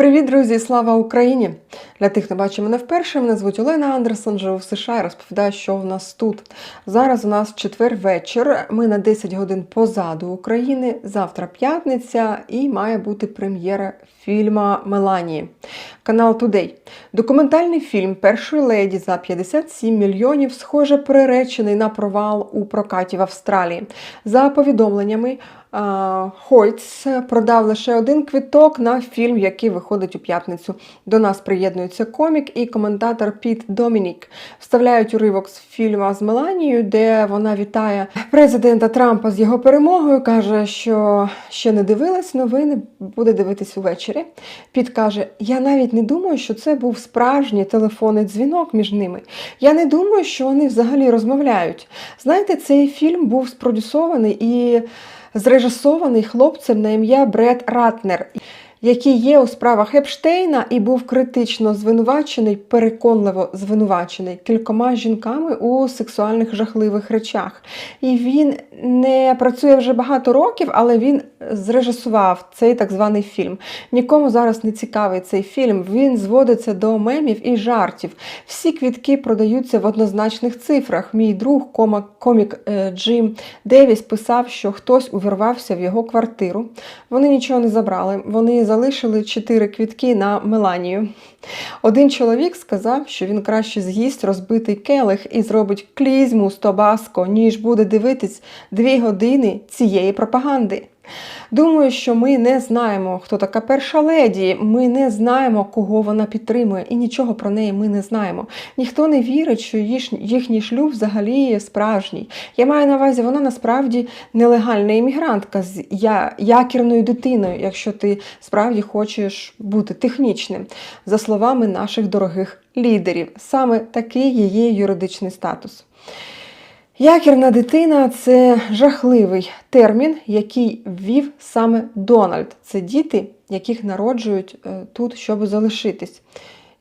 Привіт, друзі! Слава Україні! Для тих, хто бачить мене вперше, мене звуть Олена Андерсон, живу в США і розповідаю, що в нас тут. Зараз у нас четвер вечір. Ми на 10 годин позаду України. Завтра п'ятниця і має бути прем'єра фільма Меланії. Канал Today. Документальний фільм Першої леді за 57 мільйонів, схоже, приречений на провал у прокаті в Австралії. За повідомленнями. Хольц продав лише один квиток на фільм, який виходить у п'ятницю. До нас приєднується комік і коментатор Піт Домінік. Вставляють уривок з фільму з Меланією, де вона вітає президента Трампа з його перемогою. каже, що ще не дивилась новини, буде дивитись увечері. Піт каже: Я навіть не думаю, що це був справжній телефонний дзвінок між ними. Я не думаю, що вони взагалі розмовляють. Знаєте, цей фільм був спродюсований і зрежисований хлопцем на ім'я Бред Ратнер, який є у справах Епштейна і був критично звинувачений, переконливо звинувачений кількома жінками у сексуальних жахливих речах. І він не працює вже багато років, але він зрежисував цей так званий фільм. Нікому зараз не цікавий цей фільм. Він зводиться до мемів і жартів. Всі квітки продаються в однозначних цифрах. Мій друг, комік е, Джим Девіс, писав, що хтось увірвався в його квартиру. Вони нічого не забрали. Вони залишили чотири квітки на Меланію. Один чоловік сказав, що він краще з'їсть розбитий келих і зробить клізму з Тобаско, ніж буде дивитись дві години цієї пропаганди. Думаю, що ми не знаємо, хто така перша леді. Ми не знаємо, кого вона підтримує, і нічого про неї ми не знаємо. Ніхто не вірить, що їхній шлюб взагалі є справжній. Я маю на увазі, вона насправді нелегальна іммігрантка з якірною дитиною, якщо ти справді хочеш бути технічним, за словами наших дорогих лідерів. Саме такий її юридичний статус. Якірна дитина це жахливий термін, який ввів саме Дональд. Це діти, яких народжують е, тут, щоб залишитись.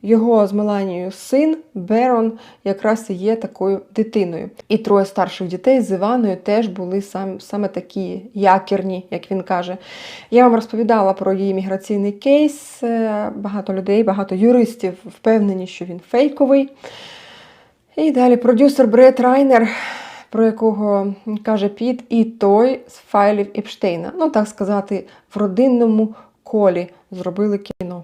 Його з Меланією син Берон якраз і є такою дитиною. І троє старших дітей з Іваною теж були сам, саме такі якірні, як він каже. Я вам розповідала про її міграційний кейс. Е, Багато людей, багато юристів впевнені, що він фейковий. І далі продюсер Бред Райнер, про якого каже Піт, і той з файлів Епштейна. Ну, так сказати, в родинному колі зробили кіно.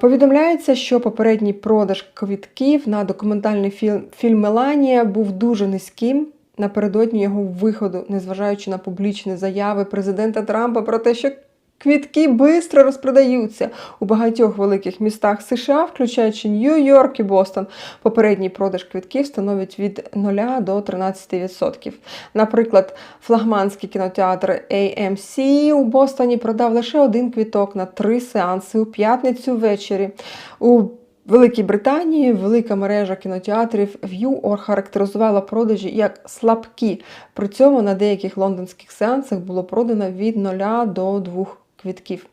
Повідомляється, що попередній продаж квітків на документальний фільм, фільм Меланія був дуже низьким напередодні його виходу, незважаючи на публічні заяви президента Трампа про те, що квітки швидко розпродаються у багатьох великих містах США, включаючи Нью-Йорк і Бостон. Попередній продаж квітків становить від 0 до 13%. Наприклад, флагманський кінотеатр AMC у Бостоні продав лише один квіток на три сеанси у п'ятницю ввечері. У Великій Британії велика мережа кінотеатрів View охарактеризувала продажі як слабкі. При цьому на деяких лондонських сеансах було продано від 0 до 2 квітків.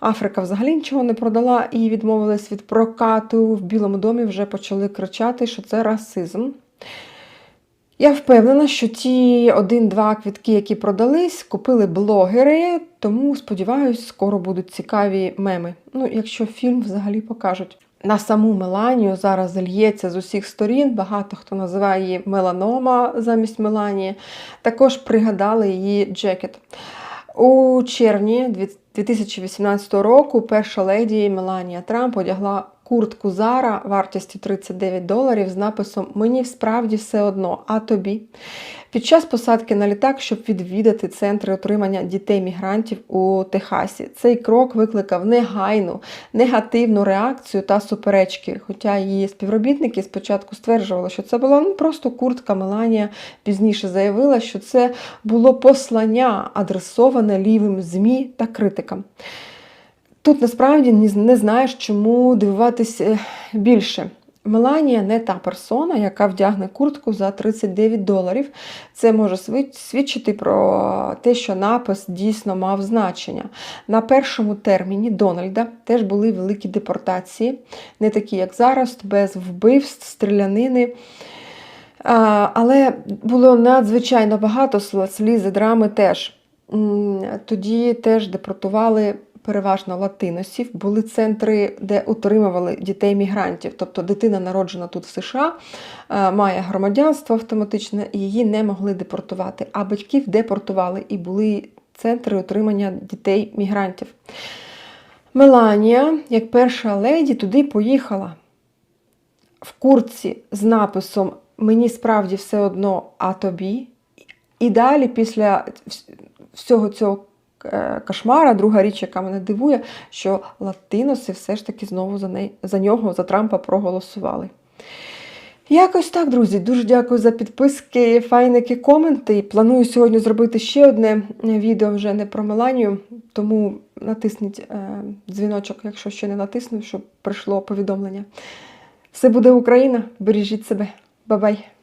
Африка взагалі нічого не продала і відмовилась від прокату. В Білому домі вже почали кричати, що це расизм. Я впевнена, що ті один-два квітки, які продались, купили блогери, тому сподіваюсь, скоро будуть цікаві меми. Ну, якщо фільм взагалі покажуть. На саму Меланію зараз лється з усіх сторін. Багато хто називає її меланома замість Меланії. Також пригадали її джекет. У червні 2018 року перша леді Меланія Трамп одягла куртку Зара вартістю 39 доларів з написом Мені справді все одно, а тобі. Під час посадки на літак, щоб відвідати центри отримання дітей-мігрантів у Техасі, цей крок викликав негайну негативну реакцію та суперечки. Хоча її співробітники спочатку стверджували, що це була ну, просто куртка Меланія. Пізніше заявила, що це було послання, адресоване лівим ЗМІ та критикам. Тут насправді не знаєш, чому дивуватись е, більше. Меланія не та персона, яка вдягне куртку за 39 доларів. Це може свідчити про те, що напис дійсно мав значення. На першому терміні Дональда теж були великі депортації, не такі, як зараз, без вбивств, стрілянини. Але було надзвичайно багато сліз і драми теж. Тоді теж депортували переважно латиносів, були центри, де утримували дітей-мігрантів. Тобто дитина, народжена тут в США, е, має громадянство автоматичне, і її не могли депортувати, а батьків депортували і були центри утримання дітей-мігрантів. Меланія, як перша леді, туди поїхала в куртці з написом Мені справді все одно, а тобі. І далі, після всього цього е, кошмара, друга річ, яка мене дивує, що латиноси все ж таки знову за, неї, за нього, за Трампа проголосували. Якось так, друзі. Дуже дякую за підписки, файники, коменти. Планую сьогодні зробити ще одне відео вже не про Меланію, тому натисніть е, дзвіночок, якщо ще не натиснув, щоб прийшло повідомлення. Все буде Україна, бережіть себе. Бабай!